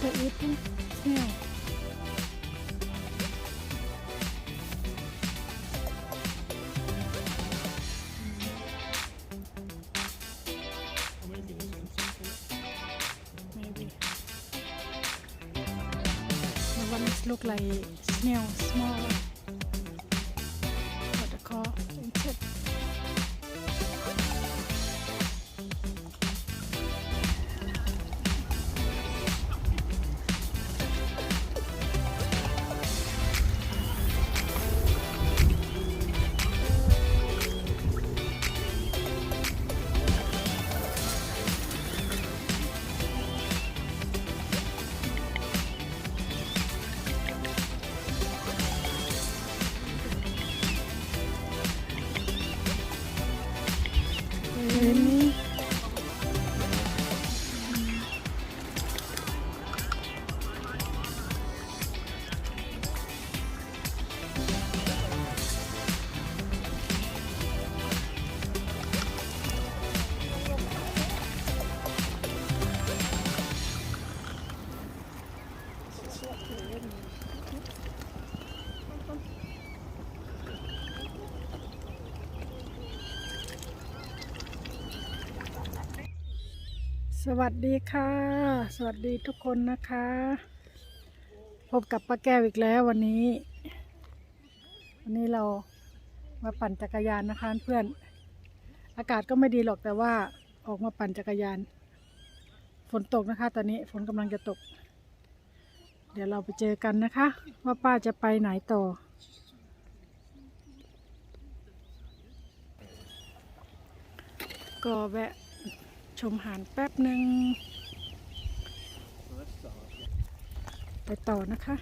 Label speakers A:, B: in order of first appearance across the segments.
A: to eat snail.
B: ไม่ถึงชั้นสอง
A: Maybe. The one is look like วัสดีค่ะ สวัสดีทุกคนนะคะ พบกับป้าแก้วอีกแล้ววันนี้ วันนี้เรามาปั่นจักรยานนะคะเพื่อน อากาศก็ไม่ดีหรอกแต่ว่าออกมาปั่นจักรยาน ฝนตกนะคะ ตอนนี้ฝนกำลังจะตก เดี๋ยวเราไปเจอกันนะคะ ว่าป้าจะไปไหนต่อก็แวะ ชมหารแป๊บหนึ่งไปต่อนะคะ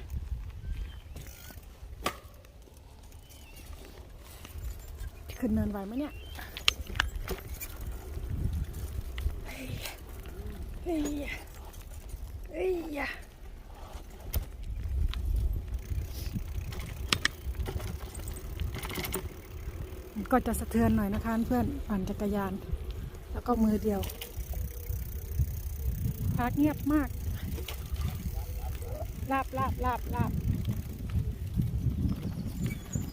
A: ขึ้นเนินไหวไหมเนี่ยเฮ้ยเฮ้ยเฮ้ยมันก็จะสะเทือนหน่อยนะคะเพื่อนปั่นจักรยาน แล้วก็มือเดียว พักเงียบมากลาบลาบลาบลาบ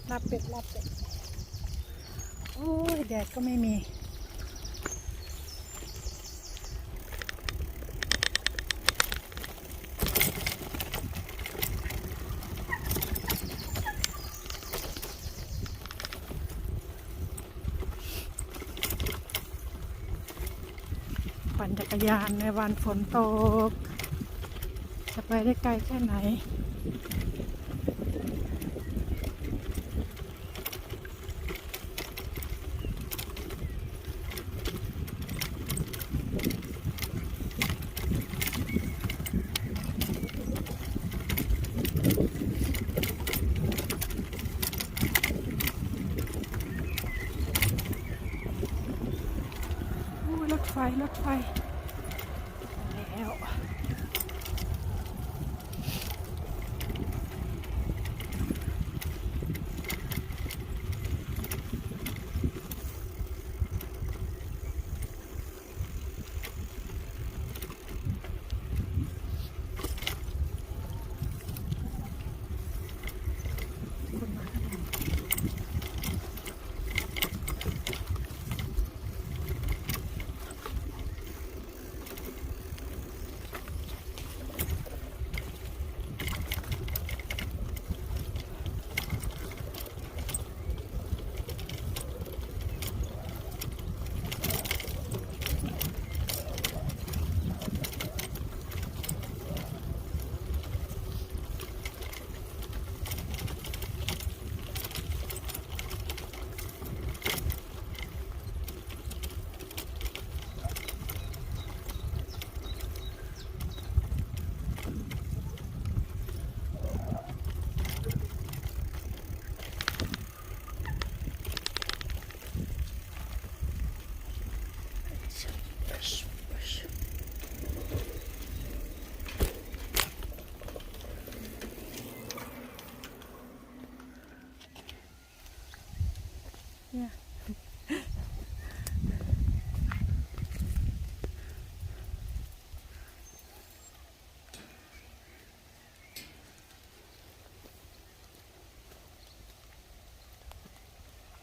A: ลาบเป็ดลาบเป็ด โอ้ยแดดก็ไม่มี รยานในวันฝนตก จะไปได้ไกลแค่ไหนโอ้ยรถไฟ รถไฟ แ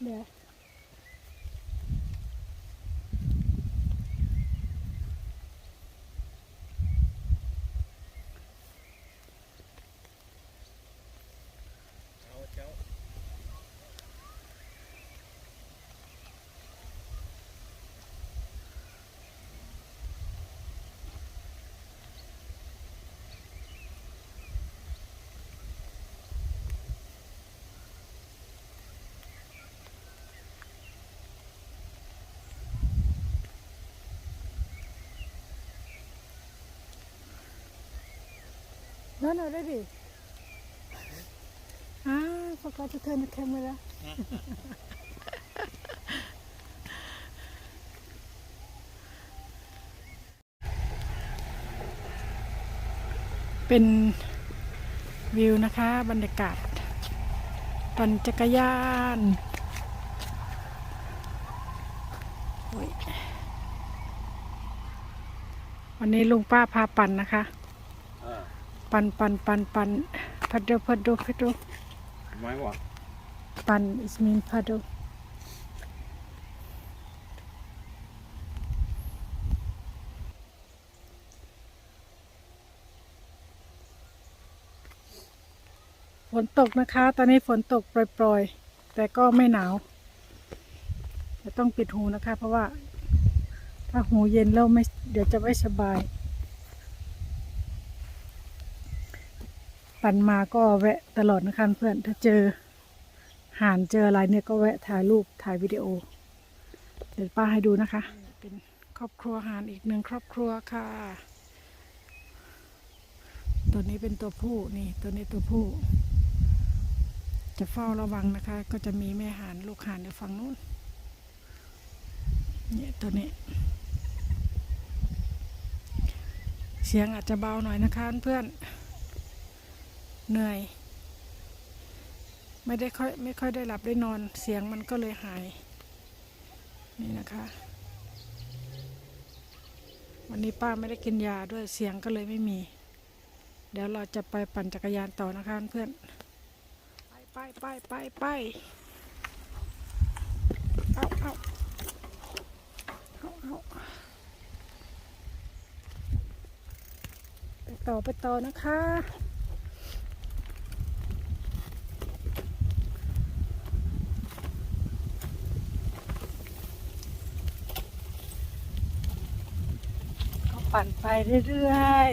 A: เ No, no, ready. Ah, forgot to turn the camera. เป็นวิวนะคะ บรรยากาศปั่นจักรยานวันนี้ลุงป้าพาปั่นนะคะ ปันปันปันปันพัดโดพัดโดพัดโด
B: ไม่หวะ
A: ปัน is mean พัดโดฝนตกนะคะ ตอนนี้ฝนตกปล่อยๆ แต่ก็ไม่หนาว จะต้องปิดหูนะคะ เพราะว่า ถ้าหูเย็นแล้วไม่ เดี๋ยวจะไม่สบาย ปั่นมาก็แวะตลอดนะคะเพื่อนถ้าเจอห่านเจออะไรเนี่ยก็แวะถ่ายรูปถ่ายวิดีโอ เดี๋ยวป้าให้ดูนะคะ เป็นครอบครัวห่านอีกหนึ่งครอบครัวค่ะ ตัวนี้เป็นตัวผู้นี่ตัวนี้ตัวผู้ จะเฝ้าระวังนะคะ ก็จะมีแม่ห่านลูกห่านอยู่ฝั่งนู้นเนี่ยตัวนี้ เสียงอาจจะเบาหน่อยนะคะเพื่อน เหนื่อย ไม่ได้ค่อยไม่ค่อยได้หลับได้นอนเสียงมันก็เลยหาย นี่นะคะ วันนี้ป้าไม่ได้กินยาด้วยเสียงก็เลยไม่มี เดี๋ยวเราจะไปปั่นจักรยานต่อนะคะเพื่อนไปไปไปไปไปเอาเอาเอาเอาไปต่อไปต่อนะคะ ปั่นไปเรื่อย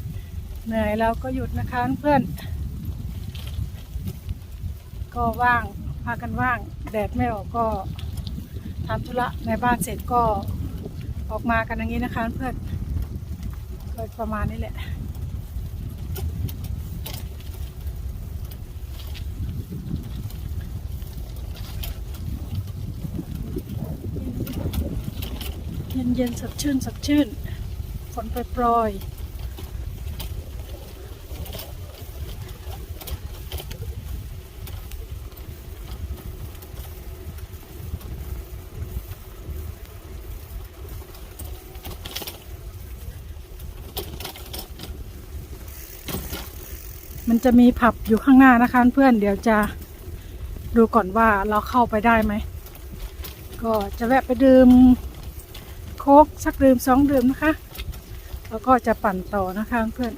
A: ๆ เหนื่อยเราก็หยุดนะคะเพื่อน ก็ว่างพากันว่าง แดดไม่ออกก็ทำธุระในบ้านเสร็จก็ออกมากันอย่างนี้นะคะเพื่อนก็ประมาณนี้แหละเย็นๆสดชื่นสดชื่น นโปรยๆมันจะมีผับอยู่ข้างหน้านะคะเพื่อนเดี๋ยวจะดูก่อนว่าเราเข้าไปได้ไหม ก็จะแวะไปดื่มโค้กสักดื่มสองดื่มนะคะ แล้วก็จะปั่นต่อนะคะเพื่อน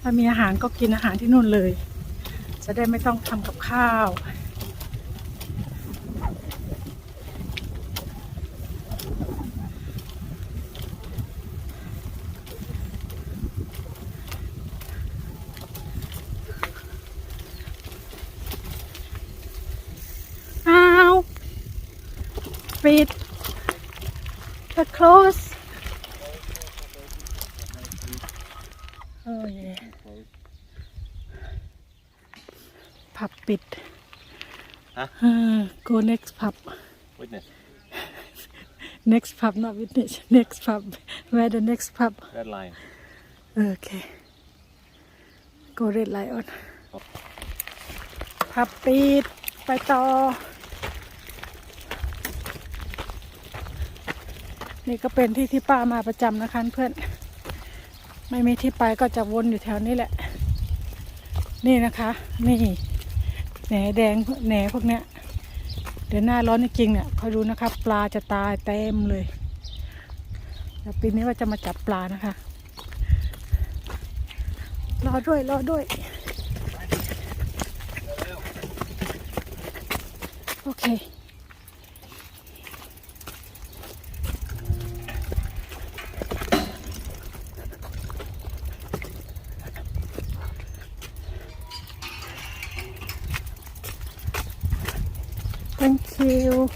A: ถ้ามีอาหารก็กินอาหารที่นู่นเลย จะได้ไม่ต้องทำกับข้าวอ้าปิด the close โอ้ยผับ ปิด
B: ฮะ
A: เออ go next pub
B: witness
A: next pub not witness next pub where the next pub
B: red line
A: โอเค go red lion ผับปิด ไปต่อ นี่ก็เป็นที่ที่ป้ามาประจำนะคะเพื่อน ไม่มีที่ไปก็จะวนอยู่แถวนี้แหละ นี่นะคะ นี่ แหนแดงแหนพวกเนี้ยเดี๋ยวหน้าร้อนจริงเนี่ยคอยดูนะครับ ปลาจะตายเต็มเลยเดี๋ยวปีนี้ว่าจะมาจับปลานะคะ รอด้วยรอด้วย โอเค thank you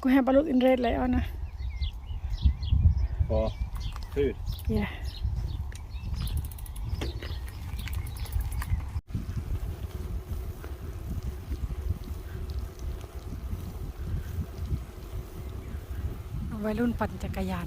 A: กูให้บาลูกอินเรดแล้วนะ
B: For food.
A: yeah วัยรุ่นปั่นจักรยาน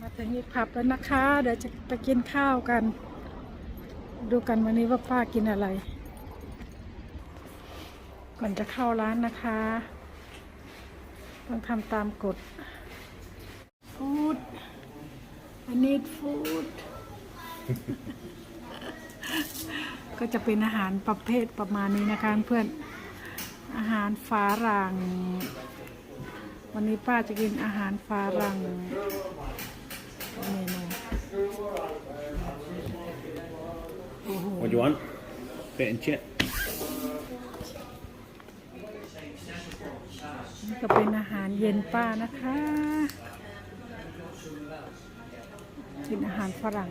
A: มา ถึงอีกผับแล้วนะคะ เดี๋ยวจะไปกินข้าวกัน ดูกันวันนี้ว่าป้ากินอะไร ก่อนจะเข้าร้านนะคะ ต้องทำตามกฎ food I need food ก็จะเป็นอาหารประเภทประมาณนี้นะคะเพื่อนอาหารฝารั่งวันนี้ป้าจะกินอาหารฝารั่ง เมนูโอ้โห
B: What do you want? Bit and chip.
A: นี่ก็เป็นอาหารเย็นป้านะคะ กินอาหารฝรั่ง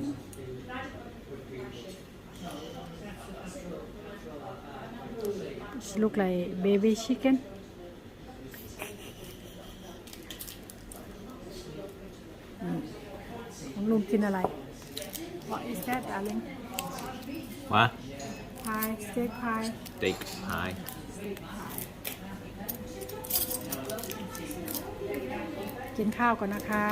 A: This look like baby chicken อืม ของลุงกินอะไร What is that darling
B: What?
A: pie steak pie
B: Steak pie.
A: กินข้าวก่อนนะคะ